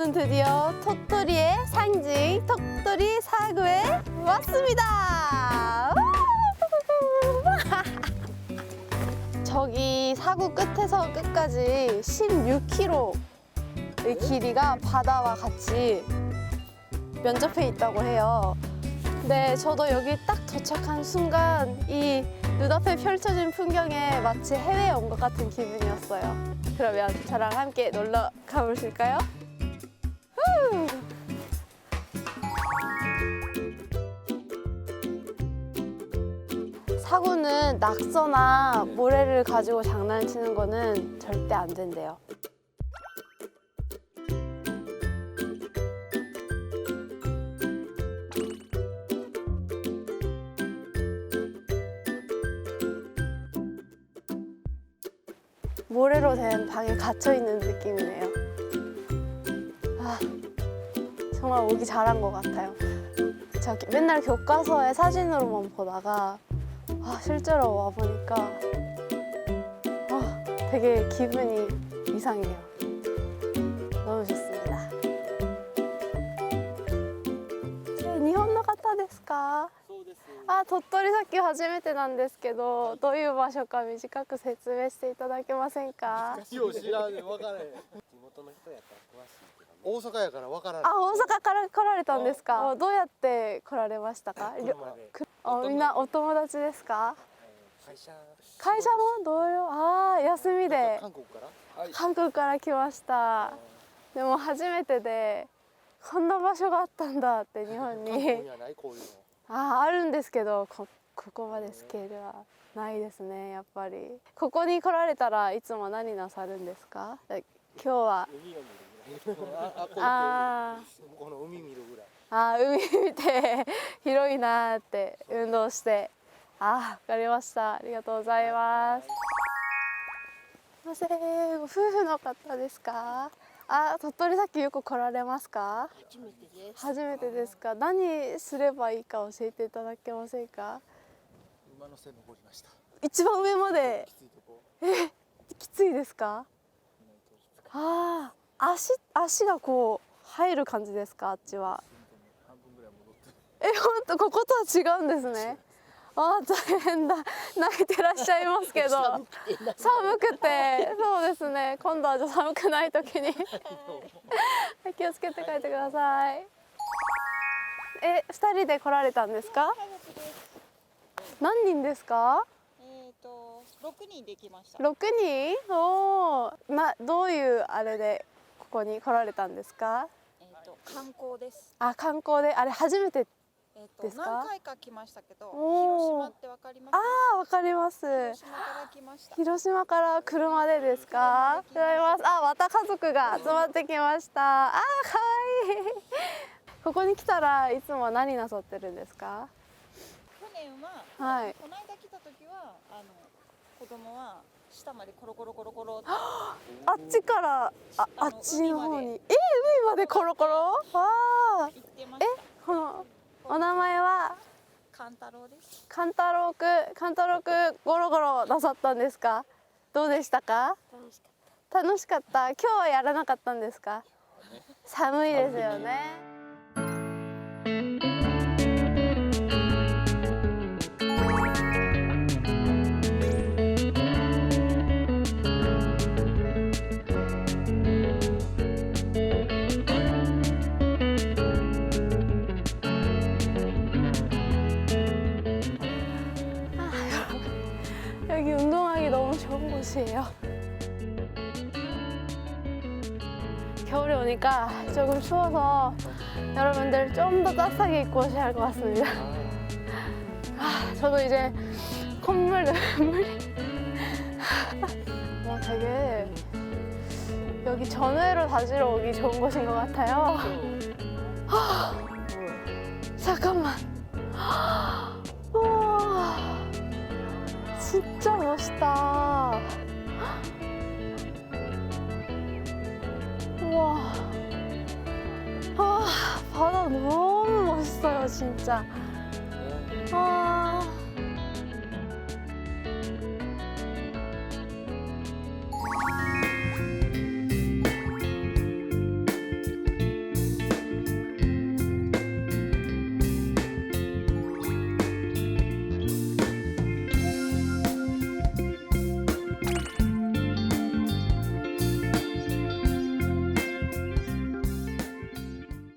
저는 드디어 톡토리의 상징 톡토리 사구에 왔습니다. 저기 사구 끝에서 끝까지 16km의 길이가 바다와 같이 면접해 있다고 해요. 네, 저도 여기 딱 도착한 순간 이 눈앞에 펼쳐진 풍경에 마치 해외에 온 것 같은 기분이었어요. 그러면 저랑 함께 놀러 가보실까요? 후! 사구는 낙서나 모래를 가지고 장난치는 거는 절대 안 된대요. 모래로 된 방에 갇혀 있는 느낌이네요. 아, 정말 오기 잘한 것 같아요. 제가 맨날 교과서에 사진으로만 보다가 아, 실제로 와 보니까 아, 되게 기분이 이상해요. 너무 좋습니다. 네, 日本の方ですか?そうです。あ、鳥取砂丘初めてなんですけど、どういう場所か短く説明していただけませんか。よう知らんねん分からへん。地元の人やったら詳しいけど、 大阪やから分からん。あ、大阪から来られたんですか？どうやって来られましたか？あ、みんなお友達ですか？会社。会社の同僚。ああ、休みで韓国から？はい。韓国から来ました。でも初めてで。こんな場所があったんだって日本にあ、あるんですけど、こ、ここまでスケールはないですね。やっぱり。ここに来られたらいつも何なさるんですか？今日は。あ、あ、この海見るぐらい。あー海見て広いなーって運動して。あーわかりました。ありがとうございます。すいません。ご夫婦の方ですか？あ鳥取砂丘よく来られますか？初めてです。初めてですか？何すればいいか教えていただけませんか？馬の背登りました。一番上まで？きついとこ。きついですか？ああ足足がこう入る感じですか？あっちは。え、本当こことは違うんですね。あー大変だ。泣いてらっしゃいますけど。寒くてそうですね。今度はじゃあ寒くない時に。はい気をつけて帰ってください。え二人で来られたんですか？何人ですか？えっ、と六人できました。六人？おおなどういうあれでここに来られたんですか？えっ、と観光です。あ観光で？あれ初めてえっ、とですか何回か来ましたけど、広島ってわかります？あ？あわかります広島から来ました。広島から車でですか？ございます。あ、また家族が集まってきました。あー、可愛いい。ここに来たらいつも何なさってるんですか？去年は、はいこの間来た時はあの子供は下までコロコロコロコロ あっちからああっちの方に。え、海までコロコロ？わあ。行ってました。このお名前は？勘太郎です。カンタロウくカンタロウくゴロゴロなさったんですか？どうでしたか？楽しかっ楽しかった？今日はやらなかったんですか？寒いですよね。 좋은 곳이에요. 겨울에 오니까 조금 추워서 여러분들 좀 더 따뜻하게 입고 오셔야 할 것 같습니다. 아, 저도 이제 콧물, 눈물이. 와, 되게 여기 전회로 다지러 오기 좋은 곳인 것 같아요. 잠깐만. 우와. 진짜 멋있다. 우와. 아, 바다 너무 멋있어요, 진짜.